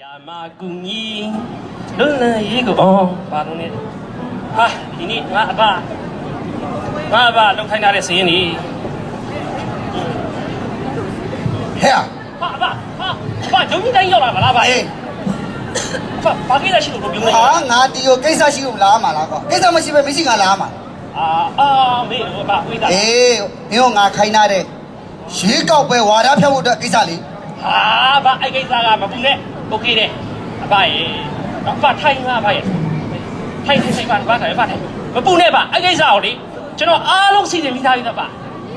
ရာမကူညီလွန်လန်းရေးကိုအော်ဘာလို့လဲဟာဒီနေ့ငါအဘငါအဘလောက်ခိုင်းထားတဲ့စည်ရင်နေဟဲ့ဟာအဘဟာအဘဂျုံကြီးတိုင်းရောက်လာမလားဗျအေးအဘဘာကိစ္စရှိလို့ပြောနေဟာငါတီကိုကိစ္စရှိလို့လာမှာလားကွာကိစ္စမရှိပဲမရှိငါလာမှာအာအာမေးတော့ဘာဝိဒါအေးမင်းကငါခိုင်းထားတဲ့ရေကောက်ပဲဝါဒဖြတ်ဖို့အတွက်ကိစ္စလေဟာဘာအဲ့ကိစ္စကမပူနဲ့ โอเคတယ်အဘရေအဘထိုင်ငါအဘရေထိုင်ထိုင်ထိုင်ပါဘာထိုင်ဘာထိုင်မပူနဲ့ပါအဲ့ကိစ္စကိုလေကျွန်တော်အားလုံးစီစဉ်ပြီးသားပြီသားပါ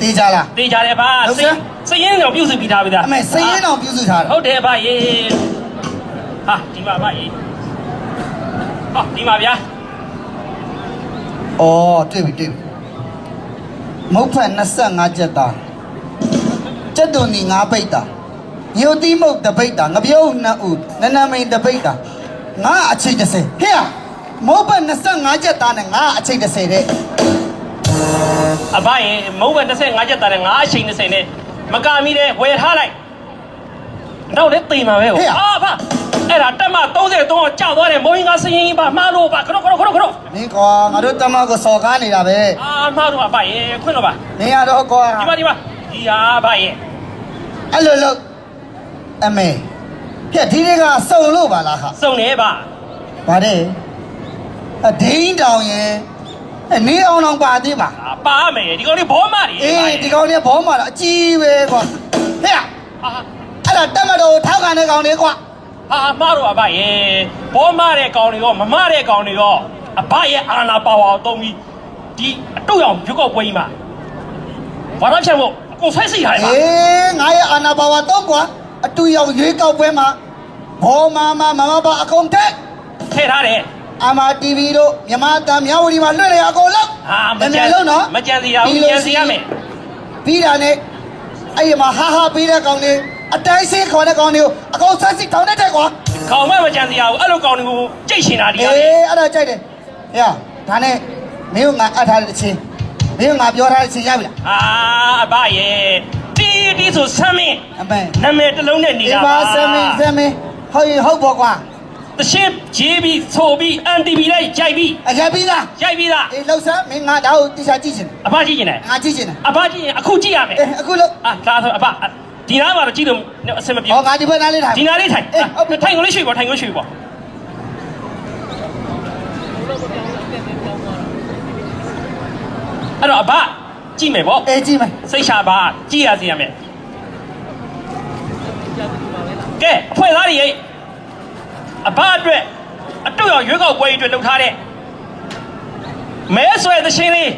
တေးကြလား တေးကြတယ်ပါ ဟုတ် စ ကဲ့ င်စရင်တော့ပြုစုပြီးသားပြီသား အမေစည်ရင်အောင်ပြုစုထားတာ ဟုတ်တယ်ဗျရေဟာဒီမှာဗျရေဟာဒီမှာဗျာ ဩတွေ့ပြီတွေ့ပြီမုတ်ဖက်25ကျက်သားကျက်တုန်ဒီ5ပိတ်တာ ညိုတိမုတ်တပိတ်တာငပြုံးနှစ်ဦးနနမိန်တပိတ်တာငါအချိတ်30ဟဲ့မုတ်ဖက်25ကျက်သားနဲ့ငါအချိတ်30တဲ့အဘရေမုံဘက်25ချက်တာနဲ့5အချိန်20နဲ့မကမီတဲ့ဝယ်ထားလိုက်တော့လေတေးမှာပဲဟောအာဖအဲ့ဒါတက်မ33ကိုကြောက်သွားတယ်မိုးရင်ကစရင်ကြီးပါမှားလို့ပါခရခရခရခရမင်းကွာငါတို့တမကိုစော်ကားနေတာပဲအာမှားတော့အဘရေခွင့်တော့ပါမင်းရတော့ကွာဒီမှာဒီမှာဒီဟာအဘရေအဲ့လိုလို့ အမေဟဲ့ဒီတွေကစုံလို့ပါလားခစုံနေပါဗါတဲ့အဒိန်းတောင်ရဲ့အနေအောင်အောင်ပါသေးပါအာပါမယ်ဒီကောင်လေးဘောမတွေအေးဒီကောင်လေးဘောမှာတော့အကြီးပဲကွာဟဲ့အာအဲ့ဒါတက်မတော်ထောက်ခံတဲ့ကောင်လေးကွာအာမှားတော့အဘရေဘောမတဲ့ကောင်တွေရောမမတဲ့ကောင်တွေရောအဘရဲ့အာနာပါဝါကိုသုံးပြီးဒီအတုတ်ရောင်ရုပ်ောက်ပွဲကြီးမှာဘာသာဖြတ်ဖို့အကုန်ဆွဲစိတ်ထားတယ်ပါအေးငါရဲ့အာနာပါဝါတော့ကွာ အတူရောက်ရွေးကောက်ပွဲမှာဘောမာမမမပါအကုန်တက်ထည့်ထားတယ်အမာ TV တို့မြမတန်မြဝတီမှာလွှင့်လေအကုန်လုံးဟာမနည်းနကြံည်းလုံးနော်မကြံစီရဘူးကြံစီရမယ်ပြီးတာနဲ့အဲ့ဒီမှာဟာဟာပြီးတဲ့ကောင်လေးအတိုင်းစင်းခေါ်တဲ့ကောင်လေးကိုအကုန်ဆက်စစ်ထောင်းတဲ့ကွာခေါင်းမမကြံစီရဘူးအဲ့လိုကောင်တွေကိုကြိတ်ရှင်တာဒီအေးကနေ့အဲ့ဒါကြိုက်တယ်ဟဲ့ဒါနဲ့မင်းကငါအပ်ထားတဲ့ချင်းမင်းကငါပြောထားတဲ့ချင်းရပြီလားအာအဘရဲ့ တီးတီးဆိုဆမ်းမင်းအမေနာမည်တစ်လုံးနဲ့နေဒီတာပါဆမင်းဆမင်းဟုတ်ရင်ဟုတ်ပေါ့ကွာတရှင်းဂျေးပြီးဆိုပြီးအန်တီဗီလိုက်ကြိုက်ပြီးအရာပြီးသားရိုက်ပြီးသားအေးလှုပ်ဆမ်းမင်းငါဒါကိုတိကျကြည့်ချင်တယ်အဘကြည့်နေတယ်ငါကြည့်ချင်တယ်အဘကြည့်ရင်အခုကြည့်ရမယ်အေးအခုလို့အာဒါဆိုအဘဒီနားမှာတော့ကြည့်လို့အဆင်မပြေဟောငါဒီဘက်နားလေးထားဒီနားလေးထိုင်အေးဟုတ်ပြီထိုင်ကိုလေးရွှေ့ပေါ့ထိုင်ကိုရွှေ့ပေါ့အဲ့တော့အဘ ကြည့်မယ်ပေါ့အေးကြည့်မယ်စိတ်ချပါကြည့်ရစီရမယ်ကဲအဖွဲ့သားတွေရဲ့အဘအတွက်အတုတ်ရောင်ရွေးကောက်ပွဲကြီးအတွက်လုပ်ထားတဲ့မဲဆွဲသရှင်လေး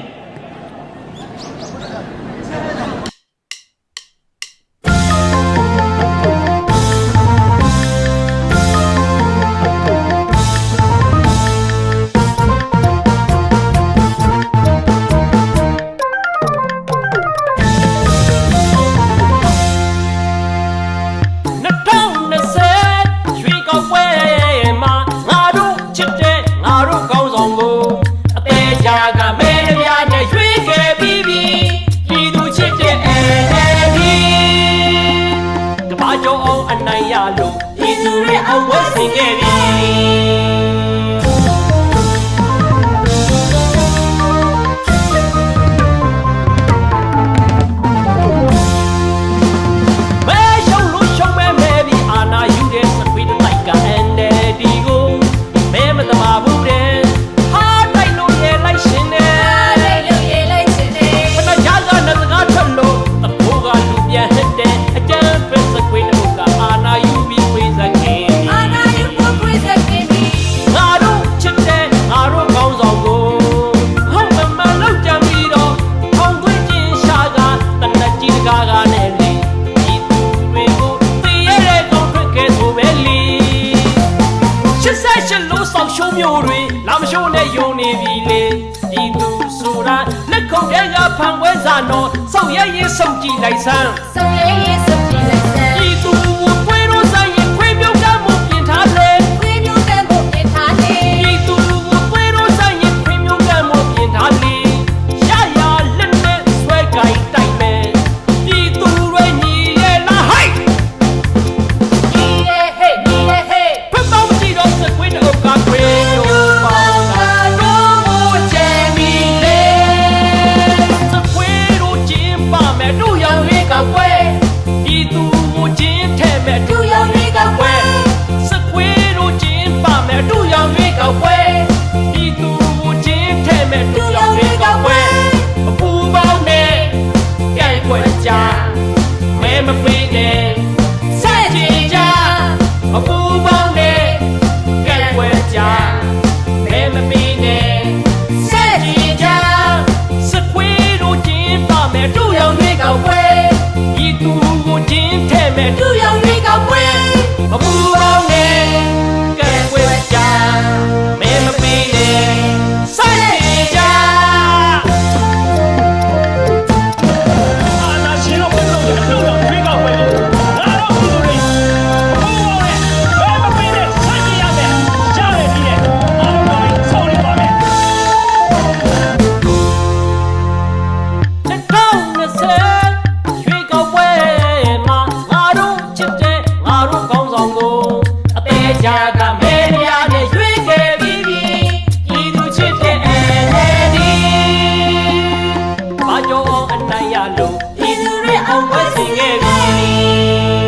ဖန်ပွဲစားတော့စောက်ရရင်စောက်ကြည့်လိုက်စမ်းဒီ ပြည်သူတွေအောင်ပွဲဆင်ခဲ့ပြီ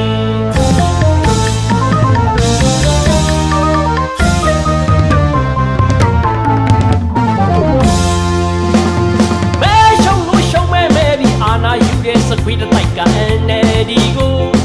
မဲရှုံလို့ရှုံမဲမဲဒီအာနာယူတဲ့စကွေးတစ်တိုက်ကအနေဒီကို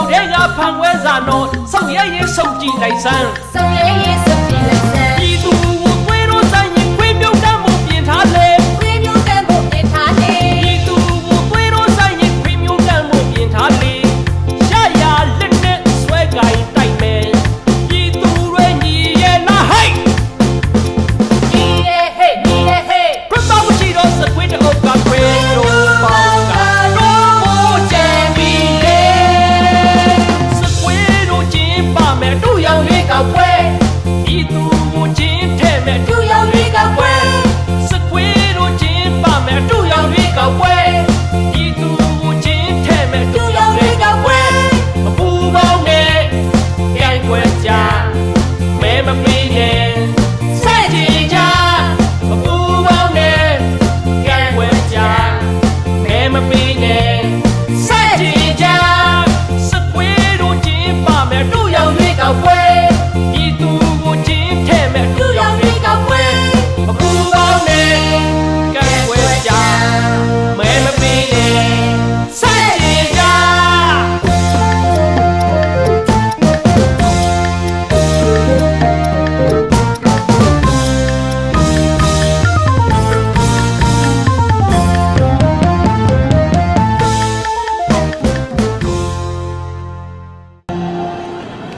ပ်ထဲကဖန်ခွဲစာတော့စောင့်ရရင်စောင့်ကြည့်လိုက်စမ်းဆောင်ရဲရဲ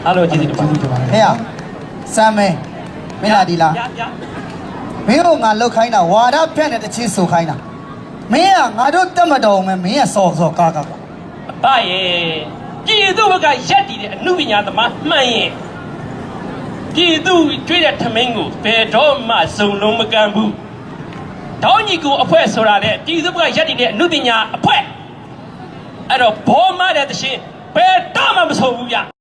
အားလုံးကျေးဇူးတင်ပါတယ် ဟဲ့ရစမ်းမဲမင်းလာဒီလားရရမင်းတို့ငါလောက်ခိုင်းတာဝါဒဖြန့်တဲ့တချင်းဆိုခိုင်းတာမင်းကငါတို့တက်မတော်မယ်မင်းကစော်စော်ကားကားအရဲ့ပြည်သူဘက်ကရက်တည်တဲ့အမှုပညာသမားမှန်ရင်ပြည်သူကျွေးတဲ့ထမင်းကိုဘယ်တော့မှစုံလုံးမကမ်းဘူးတောင်းကြီးကိုအဖွဲ့ဆိုတာလေပြည်သူဘက်ကရက်တည်တဲ့အမှုပညာအဖွဲ့အဲ့တော့ဘောမတဲ့တရှင်ဘယ်တော့မှမဆုံးဘူးဗျ